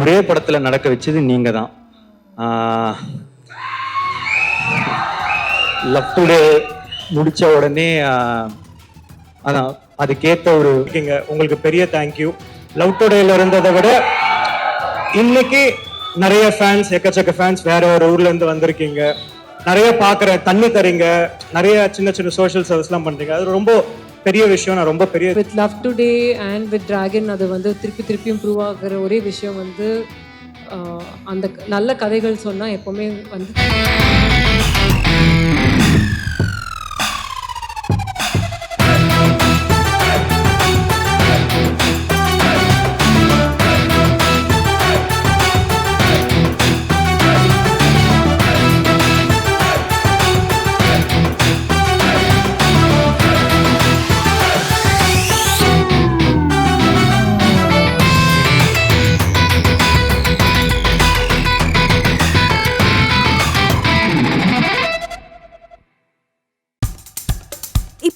ஒரே படத்துல நடக்க வச்சது நீங்க தான் லவ் டுடே முடிச்ச உடனே அதான் அதுக்கேத்த ஒரு இருக்கீங்க உங்களுக்கு பெரிய தேங்க்யூ லவ் டுடேல இருந்ததை விட இன்னைக்கு நிறைய ஃபேன்ஸ் எக்கச்சக்க ஃபேன்ஸ் வேற ஒரு ஊர்ல இருந்து வந்திருக்கீங்க. நிறைய பாக்குற தண்ணி தரீங்க. நிறைய சின்ன சின்ன சோஷியல் சர்வீஸ்லாம் பண்றீங்க. அது ரொம்ப பெரிய விஷயம் நான் ரொம்ப பெரிய with Love Today and with Dragon அது வந்து திருப்பி திருப்பி இம்ப்ரூவ் ஆகிற ஒரே விஷயம் வந்து அந்த நல்ல கதைகள் சொன்னால் எப்போவுமே வந்து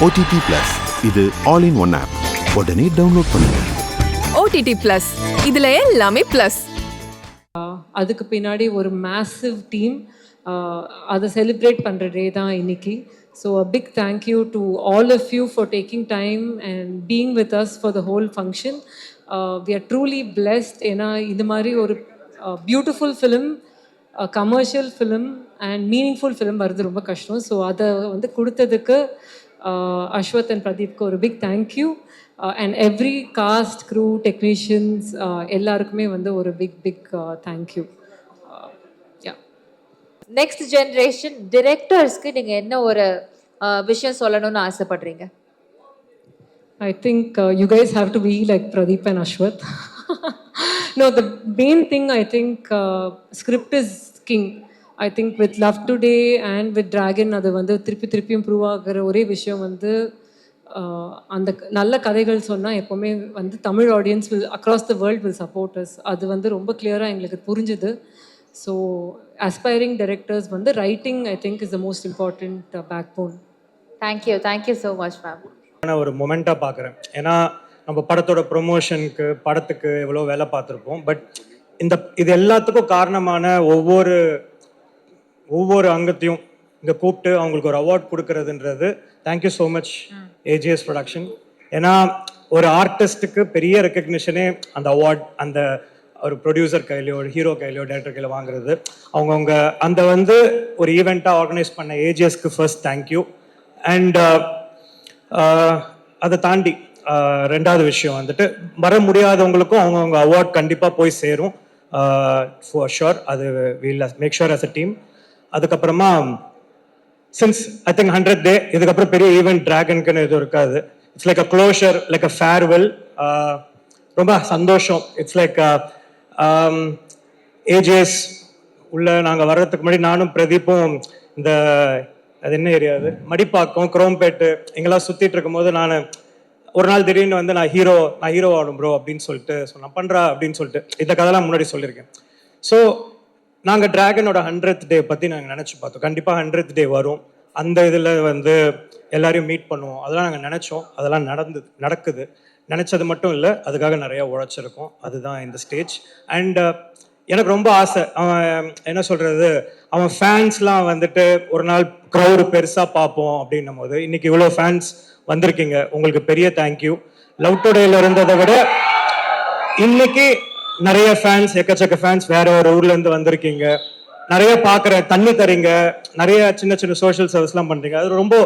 ஓடிடி பிளஸ் இது ஆல் இன் ஒன் ஆப் உடனே டவுன்லோட் பண்ணுங்க. ஓடிடி பிளஸ் இதுல எல்லாமே பிளஸ் அதுக்கு பின்னாடி ஒரு மேசிவ் டீம் அதை செலிப்ரேட் பண்ணுற டே தான் இன்னைக்கு. So a big thank you to all of you for taking time and being with us for the whole function we are truly blessed ஏன்னா இது மாதிரி ஒரு beautiful film commercial film and meaningful film வர்றது ரொம்ப கஷ்டம். So அதை வந்து கொடுத்ததுக்கு uh, அஸ்வத் அண்ட் பிரதீப்க்கு ஒரு big thank you and every cast crew technicians எல்லாருக்குமே வந்து ஒரு big big thank you yeah next generation டிரெக்டர்ஸ்க்கு நீங்க என்ன ஒரு அஹ், விஷயம் சொல்லணும்னு ஆசைப்படுறீங்க I think uh, you guys have to be like Pradeep and Ashwath. no, the main thing I think uh, script is king. I think with Love Today and with Dragon அது வந்து திருப்பி திருப்பி இம்ப்ரூவ் ஆகிற ஒரே விஷயம் வந்து அந்த நல்ல கதைகள் சொன்னால் எப்போவுமே வந்து Tamil audience will across the world will support us அது வந்து ரொம்ப கிளியராக எங்களுக்கு புரிஞ்சுது. ஸோ அஸ்பைரிங் டைரக்டர்ஸ் வந்து writing I think is the most important backbone thank you thank you so much ma'am நான் ஒரு மொமெண்ட்டாக பார்க்குறேன் ஏன்னா நம்ம படத்தோட ப்ரொமோஷனுக்கு படத்துக்கு எவ்வளோ வேலை பார்த்துருப்போம். பட் இந்த இது எல்லாத்துக்கும் காரணமான ஒவ்வொரு ஒவ்வொரு அங்கத்தையும் இங்கே கூப்பிட்டு அவங்களுக்கு ஒரு award கொடுக்கறதுன்றது. Thank you so much AGS production ஏன்னா ஒரு ஆர்டிஸ்ட்டுக்கு பெரிய ரெக்கக்னிஷனே அந்த அவார்ட் அந்த ஒரு ப்ரொடியூசர் கையிலையோ ஒரு ஹீரோ கையிலையோ டேரக்டர் கையில் வாங்குறது. அவங்கவுங்க அந்த வந்து ஒரு ஈவெண்ட்டாக ஆர்கனைஸ் பண்ண ஏஜிஎஸ்க்கு ஃபர்ஸ்ட் தேங்க்யூ அண்ட் அதை தாண்டி uh, ரெண்டாவது விஷயம் வந்துட்டு வர முடியாதவங்களுக்கும் அவங்கவுங்க அவார்ட் கண்டிப்பாக போய் சேரும். Uh, ஃபார் ஷுர் அது will make sure as a team அதுக்கப்புறமா since I think hundred day இதுக்கப்புறம் பெரிய ஈவெண்ட் டிராகனுக்குன்னு எதுவும் இருக்காது. It's like a closure like a farewell ரொம்ப சந்தோஷம். இட்ஸ் லைக் ஏஜிஎஸ் உள்ள நாங்கள் வர்றதுக்கு முன்னாடி நானும் பிரதீப்பும் இந்த அது என்ன ஏரியா அது? மடிப்பாக்கம் குரோம்பேட்டு எங்கெல்லாம் சுற்றிட்டு இருக்கும்போது நான் ஒரு நாள் திடீர்னு வந்து நான் ஹீரோ நான் ஹீரோ ஆடும் ப்ரோ அப்படின்னு சொல்லிட்டு சொன்னேன். பண்ணுறா அப்படின்னு சொல்லிட்டு இந்த கதைலாம் முன்னாடி சொல்லியிருக்கேன். ஸோ நாங்கள் டிராகனோட ஹண்ட்ரட் டே பற்றி நாங்கள் நினச்சி பார்த்தோம். கண்டிப்பாக ஹண்ட்ரட் டே வரும். அந்த இதில் வந்து எல்லாரையும் மீட் பண்ணுவோம். அதெல்லாம் நாங்கள் நினச்சோம். அதெல்லாம் நடந்து நடக்குது. நினச்சது மட்டும் இல்லை அதுக்காக நிறைய உழைச்சிருக்கோம். அதுதான் இந்த ஸ்டேஜ் அண்ட் uh, எனக்கு ரொம்ப ஆசை. அவன் என்ன சொல்கிறது அவன் ஃபேன்ஸ்லாம் வந்துட்டு ஒரு நாள் க்ரௌடு பெருசாக பார்ப்போம் அப்படின்னும் போது இன்றைக்கி இவ்வளோ ஃபேன்ஸ் வந்திருக்கீங்க. உங்களுக்கு பெரிய தேங்க்யூ லவ் டுடேல இருந்ததை விட இன்னைக்கு நிறைய ஃபேன்ஸ் எக்கச்சக்க ஃபேன்ஸ் வேற ஒரு ஊர்ல இருந்து வந்திருக்கீங்க. நிறைய பாக்குற தண்ணி தரீங்க. நிறைய சின்ன சின்ன சோஷியல் சர்வீஸ்லாம் பண்றீங்க. அது ரொம்ப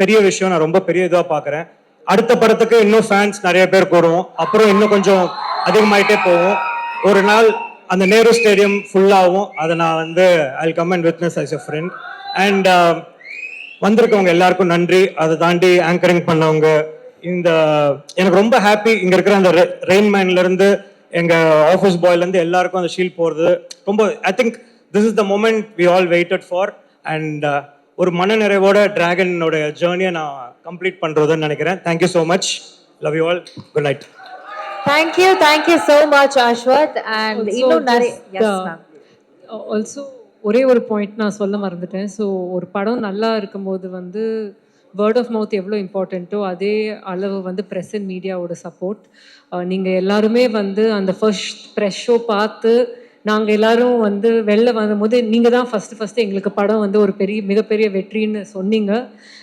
பெரிய விஷயம். நான் ரொம்ப பெரிய இதுவா பாக்குறேன் அடுத்த படத்துக்கு இன்னும் ஃபேன்ஸ் நிறைய பேர் கூடுவோம். அப்புறம் இன்னும் கொஞ்சம் அதிகமாயிட்டே போவோம். ஒரு நாள் அந்த நேரு ஸ்டேடியம் ஃபுல்லாகவும் அதை நான் வந்து I come and witness as a friend and வந்திருக்கவங்க எல்லாருக்கும் நன்றி. அதை தாண்டி ஆங்கரிங் பண்ணவங்க இந்த எனக்கு ரொம்ப ஹாப்பி இங்க இருக்கிற அந்த ரெயின்மேன்ல எங்க ஆஃபீஸ் பாய்லேருந்து எல்லாருக்கும் அந்த ஷீல்ட் போகிறது ரொம்ப I think this is the moment we all waited for and ஒரு மனநிறைவோட டிராகனோட ஜேர்னியை நான் கம்ப்ளீட் பண்ணுறதுன்னு நினைக்கிறேன். Thank you so much love you all good night thank you thank you so much Ashwath and இன்னும் நிறைய. ஆல்சோ ஒரே ஒரு பாயிண்ட் நான் சொல்ல மறந்துட்டேன். ஸோ ஒரு படம் நல்லா இருக்கும்போது வந்து வேர்ட் ஆஃப் மவுத் எவ்வளோ இம்பார்ட்டண்ட்டோ அதே அளவு வந்து ப்ரெஸ் அண்ட் மீடியாவோட சப்போர்ட் நீங்கள் எல்லாருமே வந்து அந்த ஃபர்ஸ்ட் ப்ரெஷ் ஷோ பார்த்து நாங்கள் எல்லாரும் வந்து வெளில வந்தபோது நீங்கள் தான் ஃபஸ்ட்டு ஃபஸ்ட்டு எங்களுக்கு படம் வந்து ஒரு பெரிய மிகப்பெரிய வெற்றின்னு சொன்னீங்க.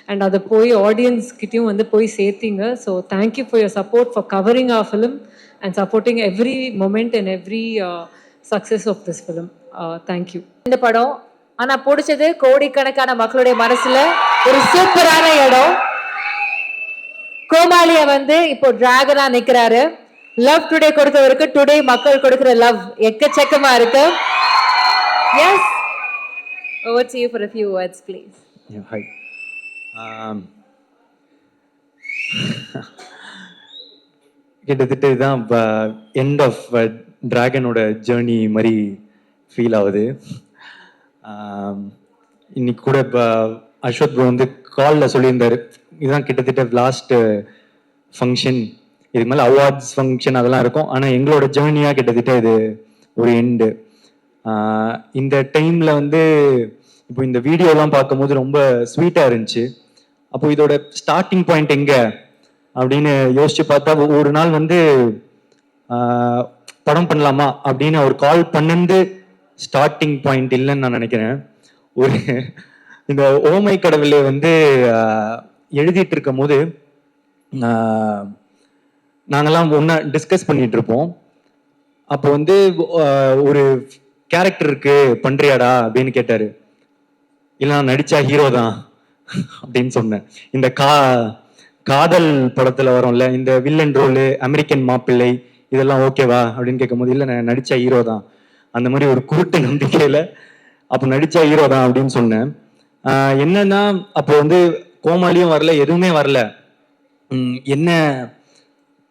அண்ட் அதை போய் ஆடியன்ஸ்கிட்டையும் வந்து போய் சேர்த்தீங்க. So thank you for your support for covering a film and supporting every moment and every success of this film thank you இந்த படம் ஆனால் பிடிச்சது கோடிக்கணக்கான மக்களுடைய மனசில் ஒரு சூப்பரான இடம். கோமாளிய வந்து இப்போ டிராகனா நிக்கிறாரு. லவ் டுடே கொடுத்தவருக்கு டுடே மக்கள் கொடுக்கிற லவ் எக்கச்சக்கமா இருக்கு. Yes over to you for a few words please. Yeah, hi. Um, கிட்டத்தட்ட இதுதான் எண்ட் ஆஃப் டிராகனோட ஜேர்னி மாதிரி ஃபீல் ஆகுது. Um, இன்னைக்கு கூட இப்போ அஸ்வத் ப்ரோ வந்து காலில் சொல்லியிருந்தாரு. இதுதான் கிட்டத்தட்ட லாஸ்ட் ஃபங்க்ஷன் இதுக்கு மேலே அவார்ட்ஸ் ஃபங்க்ஷன் அதெல்லாம் இருக்கும். ஆனால் எங்களோட ஜேர்னியாக கிட்டத்தட்ட இது ஒரு எண்டு இந்த டைமில் வந்து இப்போ இந்த வீடியோலாம் பார்க்கும்போது ரொம்ப ஸ்வீட்டாக இருந்துச்சு. அப்போ இதோட ஸ்டார்டிங் பாயிண்ட் எங்கே? அப்படின்னு யோசிச்சு பார்த்தா ஒரு நாள் வந்து படம் பண்ணலாமா? அப்படின்னு அவர் கால் பண்ணது ஸ்டார்டிங் பாயிண்ட் இல்லைன்னு நான் நினைக்கிறேன். ஒரு இந்த ஓமை கடவுளை வந்து எழுதிட்டு இருக்கும் போது நாங்கெல்லாம் ஒன்றா டிஸ்கஸ் பண்ணிட்டு இருப்போம் அப்போ வந்து ஒரு கேரக்டர் இருக்கு பண்றியாடா அப்படின்னு கேட்டாரு. இல்லை நான் நடிச்சா ஹீரோ தான் அப்படின்னு சொன்னேன். இந்த கா காதல் படத்துல வரும்ல இந்த வில்லன் ரோலு அமெரிக்கன் மாப்பிள்ளை இதெல்லாம் ஓகேவா அப்படின்னு கேட்கும்போது இல்லை நான் நடிச்சா ஹீரோ தான். அந்த மாதிரி ஒரு குருட்டு நம்பிக்கையில அப்போ நடிச்சா ஹீரோ தான் அப்படின்னு சொன்னேன். என்னன்னா அப்போ வந்து கோமாளியும் வரல எதுவுமே வரல. என்ன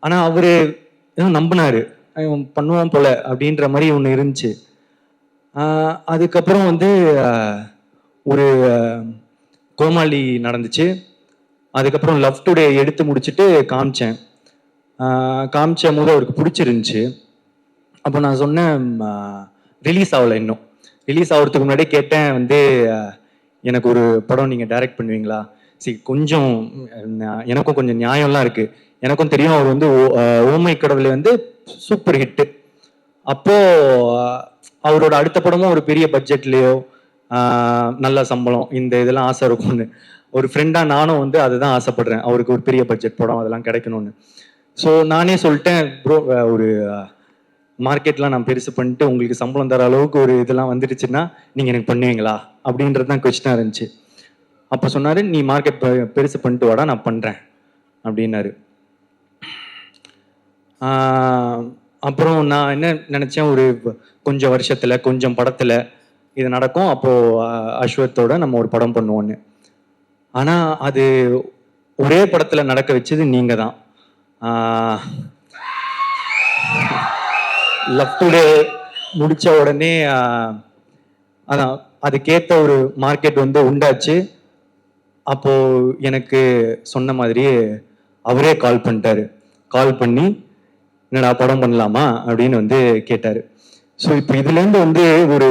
ஆனா அவரு நம்பினாரு. பண்ணுவான் போல அப்படின்ற மாதிரி ஒன்று இருந்துச்சு. அதுக்கப்புறம் வந்து ஒரு கோமாளி நடந்துச்சு. அதுக்கப்புறம் லவ் டுடே எடுத்து முடிச்சுட்டு காமிச்சேன். காமிச்ச போது அவருக்கு பிடிச்சிருந்துச்சு. அப்போ நான் சொன்னேன் ரிலீஸ் ஆகலை இன்னும். ரிலீஸ் ஆகிறதுக்கு முன்னாடியே கேட்டேன் வந்து எனக்கு ஒரு படம் நீங்கள் டைரக்ட் பண்ணுவீங்களா? சரி கொஞ்சம் எனக்கும் கொஞ்சம் நியாயம்லாம் இருக்குது எனக்கும் தெரியும் அவர் வந்து ஓ- ஓமை கடவுளை வந்து சூப்பர் ஹிட்டு அப்போது அவரோட அடுத்த படமும் ஒரு பெரிய பட்ஜெட்லேயோ நல்ல சம்பளம் இந்த இதெல்லாம் ஆசை இருக்கும்னு. ஒரு ஃப்ரெண்டாக நானும் வந்து அதுதான் ஆசைப்படுறேன். அவருக்கு ஒரு பெரிய பட்ஜெட் படம் அதெல்லாம் கிடைக்கணும்னு. ஸோ நானே சொல்லிட்டேன் ப்ரோ ஒரு மார்க்கெட்லாம் நான் பெருசு பண்ணிட்டு உங்களுக்கு சம்பளம் தர அளவுக்கு ஒரு இதெல்லாம் வந்துடுச்சுன்னா நீங்கள் எனக்கு பண்ணுவீங்களா? அப்படின்றது தான் கொஸ்டினாக இருந்துச்சு. அப்போ சொன்னார் நீ மார்க்கெட் பெருசு பண்ணிட்டு வாடா நான் பண்ணுறேன் அப்படின்னாரு. அப்புறம் நான் என்ன நினச்சேன் ஒரு கொஞ்சம் வருஷத்தில் கொஞ்சம் படத்தில் இது நடக்கும். அப்போது ஆஹ் அஸ்வத்தோட நம்ம ஒரு படம் பண்ணுவோன்னு. ஆனால் அது ஒரே படத்தில் நடக்க வச்சது நீங்கள் தான் லெஃப்டு டே முடிச்ச உடனே அதான் அதுக்கேத்த ஒரு மார்க்கெட் வந்து உண்டாச்சு. அப்போ எனக்கு சொன்ன மாதிரியே அவரே கால் பண்ணிட்டாரு. கால் பண்ணி என்னடா படம் பண்ணலாமா? அப்படின்னு வந்து கேட்டாரு. ஸோ இப்போ இதுலேருந்து வந்து ஒரு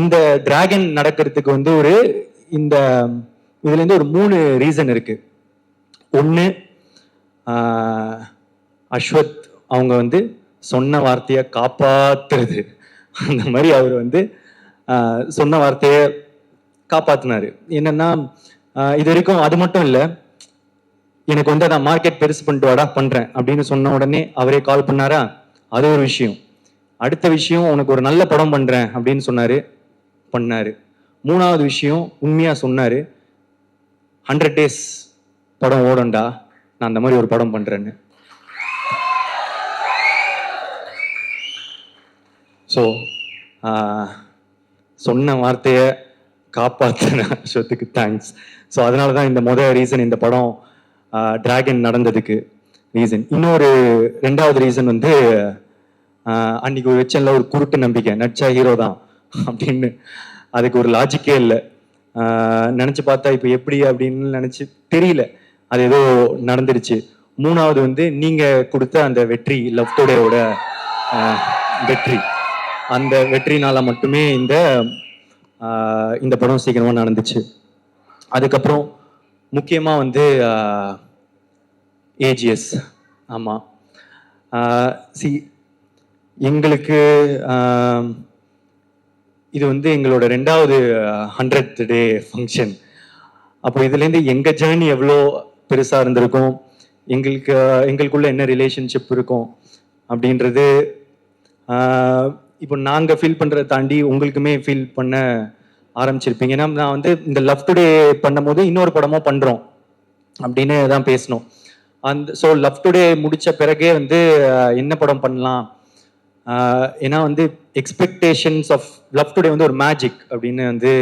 இந்த டிராகன் நடக்கிறதுக்கு வந்து ஒரு இந்த இதுலேருந்து ஒரு மூணு ரீசன் இருக்கு. ஒன்று அஸ்வத் அவங்க வந்து சொன்ன வார்த்தையை காப்பாத்துறது. அந்த மாதிரி அவர் வந்து சொன்ன வார்த்தையை காப்பாத்தினாரு. என்னன்னா இது வரைக்கும் அது மட்டும் இல்லை எனக்கு வந்து நான் மார்க்கெட் பெருசு பண்ணிட்டு வாடா பண்றேன் அப்படின்னு சொன்ன உடனே அவரே கால் பண்ணாரா? அது ஒரு விஷயம். அடுத்த விஷயம் உனக்கு ஒரு நல்ல படம் பண்றேன் அப்படின்னு சொன்னாரு பண்ணாரு. மூணாவது விஷயம் உண்மையா சொன்னாரு ஹண்ட்ரட் டேஸ் படம் ஓடண்டா நான் அந்த மாதிரி ஒரு படம் பண்றேன்னு. ஸோ சொன்ன வார்த்தையை காப்பாற்றின அஸ்வத்துக்கு தேங்க்ஸ் ஸோ அதனால தான் இந்த மொதல் ரீசன் இந்த படம் டிராகன் நடந்ததுக்கு ரீசன் இன்னொரு ரெண்டாவது ரீசன் வந்து அன்னைக்கு ஒரு வெச்சனில் ஒரு குருட்டு நம்பிக்கை. நட்சா ஹீரோ தான் அப்படின்னு அதுக்கு ஒரு லாஜிக்கே இல்லை. நினச்சி பார்த்தா இப்போ எப்படி அப்படின்னு நினச்சி தெரியல. அது ஏதோ நடந்துருச்சு. மூணாவது வந்து நீங்கள் கொடுத்த அந்த வெற்றி லவ் டுடேவோட வெற்றி. அந்த வெற்றினால மட்டுமே இந்த இந்த படம் சீக்கிரமாக நடந்துச்சு. அதுக்கப்புறம் முக்கியமாக வந்து ஏஜிஎஸ் ஆமாம் சி எங்களுக்கு இது வந்து எங்களோட ரெண்டாவது ஹண்ட்ரட் டே ஃபங்க்ஷன் அப்போ இதுலேருந்து எங்கள் ஜேர்னி எவ்வளோ பெருசாக இருந்திருக்கும் எங்களுக்கு எங்களுக்குள்ள என்ன ரிலேஷன்ஷிப் இருக்கும் அப்படின்றது இப்போ நாங்கள் ஃபீல் பண்ணுறதை தாண்டி உங்களுக்குமே ஃபீல் பண்ண ஆரம்பிச்சிருப்பீங்க. ஏன்னா நான் வந்து இந்த லவ் டுடே பண்ணும்போது இன்னொரு படமும் பண்ணுறோம் அப்படின்னு தான் பேசணும். அந்த ஸோ லவ் டுடே முடித்த பிறகே வந்து என்ன படம் பண்ணலாம்? ஏன்னா வந்து எக்ஸ்பெக்டேஷன்ஸ் ஆஃப் லவ் டுடே வந்து ஒரு மேஜிக் அப்படின்னு வந்து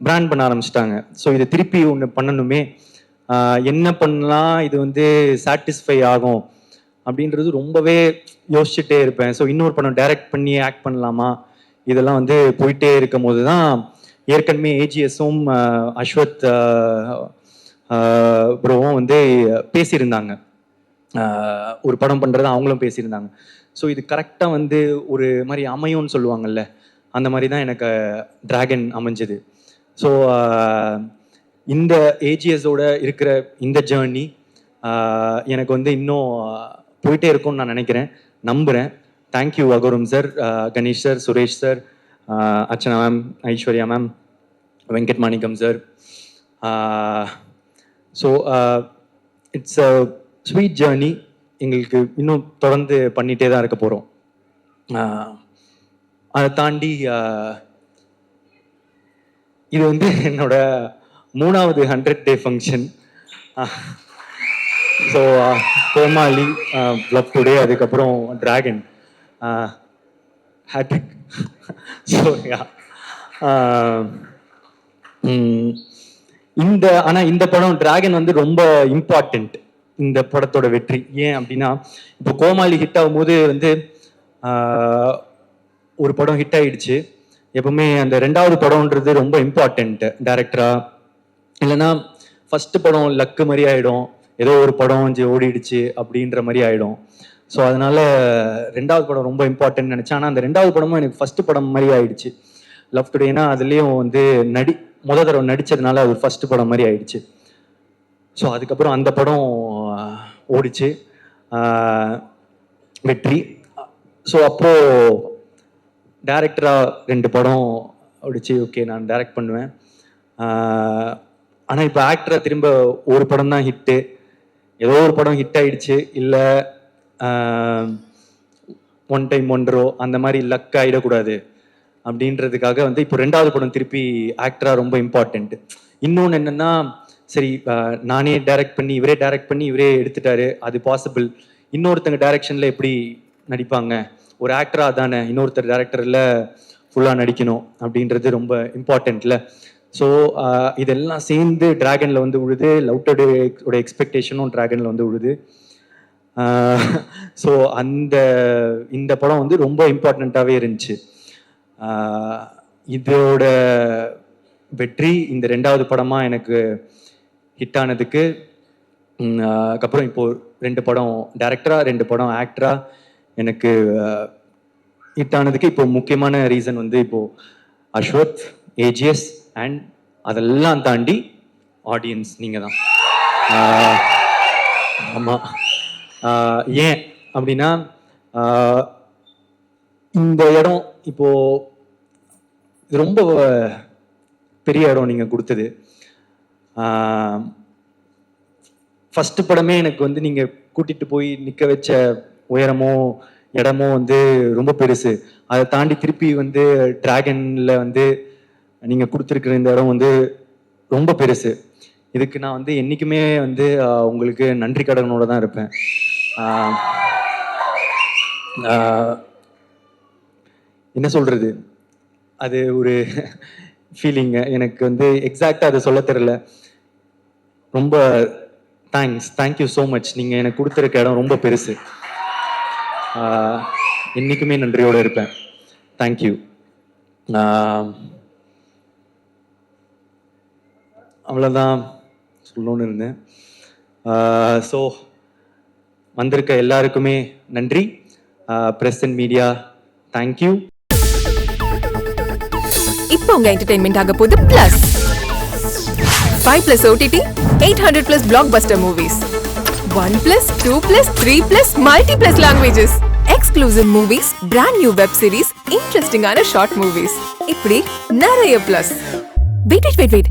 பிராண்ட் பண்ண ஆரம்பிச்சிட்டாங்க. ஸோ இதை திருப்பி ஒன்று பண்ணணுமே. என்ன பண்ணலாம்? இது வந்து சாட்டிஸ்ஃபை ஆகும். அப்படின்றது ரொம்பவே யோசிச்சுட்டே இருப்பேன். ஸோ இன்னொரு படம் டைரக்ட் பண்ணி ஆக்ட் பண்ணலாமா? இதெல்லாம் வந்து போயிட்டே இருக்கும் போது தான் ஏற்கனவே ஏஜிஎஸும் அஸ்வத் ப்ரோவும் வந்து பேசியிருந்தாங்க. ஒரு படம் பண்ணுறது அவங்களும் பேசியிருந்தாங்க. ஸோ இது கரெக்டாக வந்து ஒரு மாதிரி அமையும்னு சொல்லுவாங்கல்ல. அந்த மாதிரி தான் எனக்கு டிராகன் அமைஞ்சது. ஸோ இந்த ஏஜிஎஸோட இருக்கிற இந்த ஜேர்னி எனக்கு வந்து இன்னும் போயிட்டே இருக்கும்னு நான் நினைக்கிறேன். நம்புகிறேன் thank you Agoram sir Ganesh sir Suresh sir Archana ma'am Aishwarya ma'am Venkat Manickam sir so it's a sweet journey எங்களுக்கு இன்னும் தொடர்ந்து பண்ணிகிட்டே தான் இருக்க போகிறோம் uh, அதை தாண்டி uh, இது வந்து என்னோட மூணாவது hundred day function so Comali பிளப் today அதுக்கப்புறம் Dragon hat trick so yeah இந்த ஆனால் இந்த படம் டிராகன் வந்து ரொம்ப இம்பார்ட்டண்ட் இந்த படத்தோட வெற்றி. ஏன் அப்படின்னா இப்போ கோமாளி ஹிட் ஆகும்போது வந்து uh, ஒரு படம் ஹிட் ஆயிடுச்சு. எப்பவுமே அந்த ரெண்டாவது படம்ன்றது ரொம்ப இம்பார்ட்டண்ட் டேரக்டரா இல்லைன்னா ஃபர்ஸ்ட் படம் லக்கு மாதிரி ஆயிடும். ஏதோ ஒரு படம் கொஞ்சம் ஓடிடுச்சு அப்படின்ற மாதிரி ஆயிடும். ஸோ அதனால ரெண்டாவது படம் ரொம்ப இம்பார்ட்டன்ட் நினச்சேன். ஆனால் அந்த ரெண்டாவது படமும் எனக்கு ஃபர்ஸ்ட் படம் மாதிரி ஆயிடுச்சு. லவ் டுடேனா அதுலேயும் வந்து நடி முத தடவை நடித்ததுனால அது ஃபர்ஸ்ட் படம் மாதிரி ஆயிடுச்சு. ஸோ அதுக்கப்புறம் அந்த படம் ஓடிச்சு. வெற்றி. ஸோ அப்போது டேரக்டராக ரெண்டு படம் ஓடிச்சு. ஓகே நான் டைரக்ட் பண்ணுவேன். ஆனால் இப்போ ஆக்டராக திரும்ப ஒரு படம் தான் ஹிட்டு ஏதோ ஒரு படம் ஹிட் ஆயிடுச்சு இல்லை ஒன் டைம் ஒன்றோ அந்த மாதிரி லக் ஆகிடக்கூடாது அப்படின்றதுக்காக வந்து இப்போ ரெண்டாவது படம் திருப்பி ஆக்டராக ரொம்ப இம்பார்ட்டண்ட் இன்னொன்று என்னென்னா சரி நானே டைரக்ட் பண்ணி இவரே டைரக்ட் பண்ணி இவரே எடுத்துட்டாரு அது பாசிபிள் இன்னொருத்தங்க டைரக்ஷனில் எப்படி நடிப்பாங்க? ஒரு ஆக்டராக தானே இன்னொருத்தர் டேரக்டரில் ஃபுல்லாக நடிக்கணும் அப்படின்றது ரொம்ப இம்பார்ட்டண்ட்ல ஸோ uh, இதெல்லாம் சேர்ந்து டிராகனில் வந்து விழுது லவ் எக்ஸ்பெக்டேஷனும் டிராகனில் வந்து விழுது ஸோ uh, அந்த இந்த படம் வந்து ரொம்ப இம்பார்ட்டண்ட்டாகவே இருந்துச்சு. Uh, இதோட வெற்றி இந்த ரெண்டாவது படமாக எனக்கு ஹிட் ஆனதுக்கு அதுக்கப்புறம் இப்போ ரெண்டு படம் டேரக்டராக ரெண்டு படம் ஆக்டராக எனக்கு ஹிட் ஆனதுக்கு இப்போ முக்கியமான ரீசன் வந்து இப்போது அஸ்வத் ஏஜிஎஸ் அண்ட் அதெல்லாம் தாண்டி ஆடியன்ஸ் நீங்கள் தான் ஆமாம் ஏன் அப்படின்னா இந்த இடம் இப்போது ரொம்ப பெரிய இடம் நீங்கள் கொடுத்தது. ஃபஸ்ட்டு படமே எனக்கு வந்து நீங்கள் கூட்டிகிட்டு போய் நிற்க வச்ச உயரமோ இடமோ வந்து ரொம்ப பெருசு. அதை தாண்டி திருப்பி வந்து ட்ராகனில் வந்து நீங்கள் கொடுத்துருக்குற இந்த இடம் வந்து ரொம்ப பெருசு. இதுக்கு நான் வந்து என்றைக்குமே வந்து உங்களுக்கு நன்றி கடனோட தான் இருப்பேன். என்ன சொல்கிறது அது ஒரு ஃபீலிங்க எனக்கு வந்து எக்ஸாக்டாக அதை சொல்ல தெரில ரொம்ப தேங்க்ஸ் தேங்க்யூ ஸோ மச் நீங்கள் எனக்கு கொடுத்துருக்க இடம் ரொம்ப பெருசு. என்றைக்குமே நன்றியோடு இருப்பேன். தேங்க்யூ அவ்வளோதான் சொல்லணும்னு இருந்தேன். ஸோ வந்திருக்க எல்லாருக்குமே நன்றி. ப்ரெஸ் அண்ட் மீடியா தேங்க்யூ இப்போ உங்க என்டர்டைன்மெண்ட் ஆக போகுது plus five plus OTT eight hundred plus blockbuster movies one plus two plus three plus multi plus languages exclusive movies brand new web series இன்ட்ரெஸ்டிங்கான ஷார்ட் மூவிஸ் இப்படி நிறைய plus wait wait wait wait